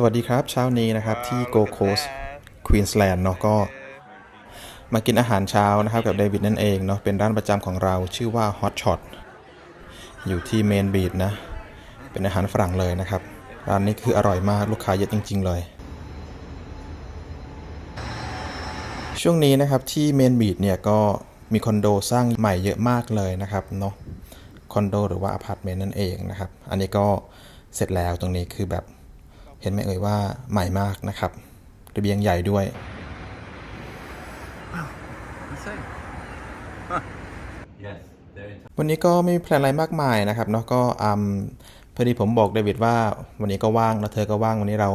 สวัสดีครับ เช้านี้นะครับที่โกโคสควีนสแลนด์เนาะก็ มากินอาหารเช้านะครับกับเดวิดนั่นเองเนาะเป็นร้านประจำของเราชื่อว่า Hot Shot อยู่ที่เมนบีดนะ เป็นอาหารฝรั่งเลยนะครับ ร้านนี้คืออร่อยมากลูกค้าเยอะจริง ๆ เลย ช่วงนี้นะครับที่เมนบีดเนี่ยก็มีคอนโดสร้างใหม่เยอะมากเลยนะครับเนาะคอนโดหรือว่าอพาร์ตเมนต์นั่นเองนะครับ อันนี้ก็เสร็จแล้วตรงนี้คือแบบ เห็นไหมเอ่ยว่าใหม่มากนะครับระเบียงใหญ่ด้วย Insane. Yes, they're in วันนี้ก็ไม่มีแพลนอะไรมากมายนะครับเนาะก็อืมพอดีผมบอกเดวิดว่าวันนี้ก็ว่างแล้วเธอก็ว่างวันนี้เรา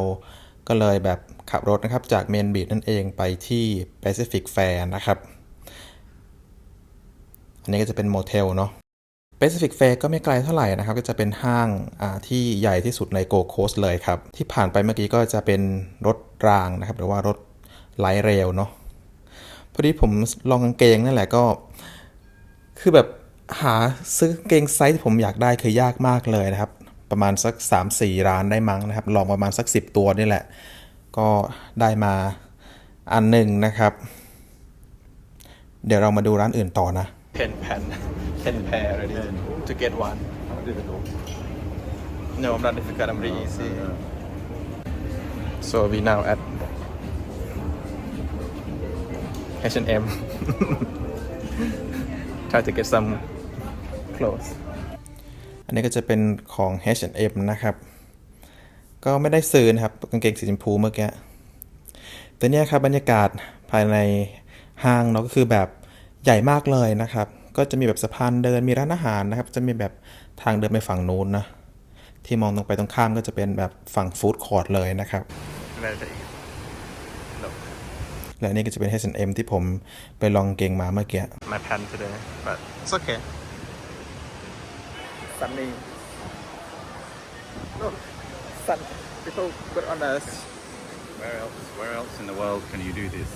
ก็เลยแบบขับรถนะครับจากเมนบีดนั่นเองไปที่ Pacific Fair นะครับ อันนี้ก็จะเป็นโมเทลเนาะ Pacific Fair ก็ไม่ไกลเท่าไหร่นะครับ ก็จะเป็นห้างที่ใหญ่ที่สุดในโกโคสเลยครับ ที่ผ่านไปเมื่อกี้ก็จะเป็นรถรางนะครับ หรือว่ารถไลท์เรลเนาะพอดีผมลองกางเกงนั่นแหละก็ คือแบบหาซื้อกางเกงไซส์ที่ผมอยากได้คือยากมากเลยนะครับ ประมาณสัก 3-4 ร้านได้มั้งนะครับ ลองประมาณสัก 10 ตัวนี่แหละ ก็ได้มาอันหนึ่งนะครับ เดี๋ยวเรามาดูร้านอื่นต่อนะ 10 pen 10 pair ready to get one difficult. no I'm not difficult I'm really easy so we now at H&M try to get some clothes อันนี้ก็จะเป็นของ H&M นะครับ ก็ไม่ได้ซื้อนะครับกางเกงสีชมพูเมื่อกี้แต่เนี่ยครับบรรยากาศภายในห้างเนาะก็คือแบบ ใหญ่มากเลยนะครับ ก็จะมีแบบสะพานเดินมีร้านอาหารนะครับ จะมีแบบทางเดินไปฝั่งนู้นนะที่มองตรงไปตรงข้ามก็จะเป็นแบบฝั่งฟู้ดคอร์ทเลยนะครับและนี่ก็จะเป็น H&M ที่ผมไปลองเกงมาเมื่อกี้ My pan today but it's okay sunny look sun people put on us Where else? Where else in the world can you do this?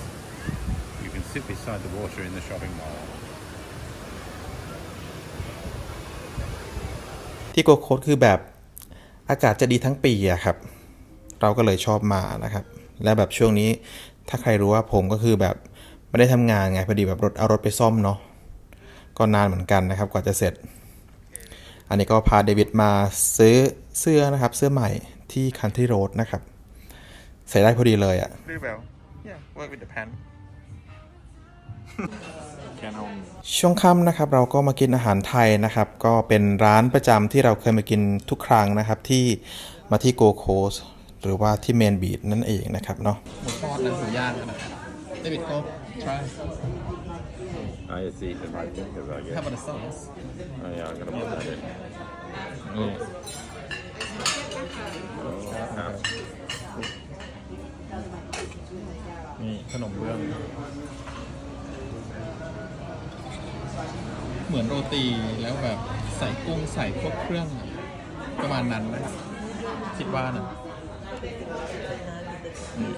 You can sit beside the water in the shopping mall. ที่โกโคดคือแบบอากาศจะดีทั้งปีอะครับ เราก็เลยชอบมานะครับ และแบบช่วงนี้ถ้าใครรู้ว่าผมก็คือแบบไม่ได้ทำงานไงพอดีแบบรถเอารถไปซ่อมเนาะก็นานเหมือนกันนะครับ กว่าจะเสร็จ อันนี้ก็พาเดวิดมาซื้อเสื้อนะครับ เสื้อใหม่ที่คันทรีโรดนะครับ ใส่ได้พอดีเลยอะ Very well yeah work with the pen Can home. ช่วงค่ำนะครับเราก็มากินอาหารไทยนะครับ ก็เป็นร้านประจำที่เราเคยมากินทุกครั้งนะครับ ที่มาที่โกโคสหรือว่าที่เมนบีดนั่นเองนะครับเนาะหมูทอดและหมูย่างนะเดวิดก็ try I just eat the right thing because I how get. about the sauce Oh, yeah, I'm gonna put that in. นี่ Ah. นี่ขนมเบื้อง เหมือนโรตีแล้วแบบใส่กุ้งใส่พวกเครื่องประมาณนั้นนะคิดว่านะอืม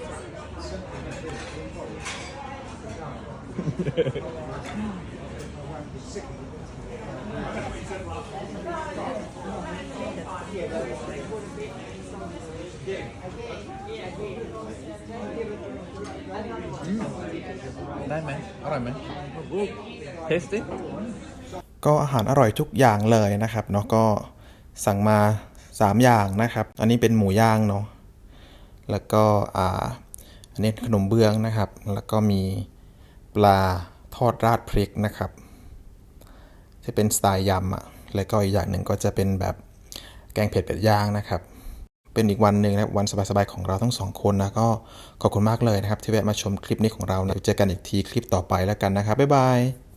ได้ไหมอร่อยไหม tasty ก็อาหารอร่อยทุกอย่างเลยนะครับเนาะก็สั่งมา 3 อย่างนะครับ อันนี้เป็นหมูย่างเนาะแล้วก็อ่าอันนี้ขนมเบื้องนะครับ แล้วก็มีปลาทอดราดพริกนะครับจะเป็นสไตล์ยำอะ่ะแล้วก็อีกอย่างหนึ่งก็จะเป็นแบบแกงเผ็ดเป็ดย่างนะครับ เป็นอีกวันหนึ่งนะครับวันสบายๆของเราทั้งสองคนนะก็ขอบคุณมากเลยนะครับ ที่แวะมาชมคลิปนี้ของเรานะเจอกันอีกทีคลิปต่อไปแล้วกันนะครับบ๊ายบาย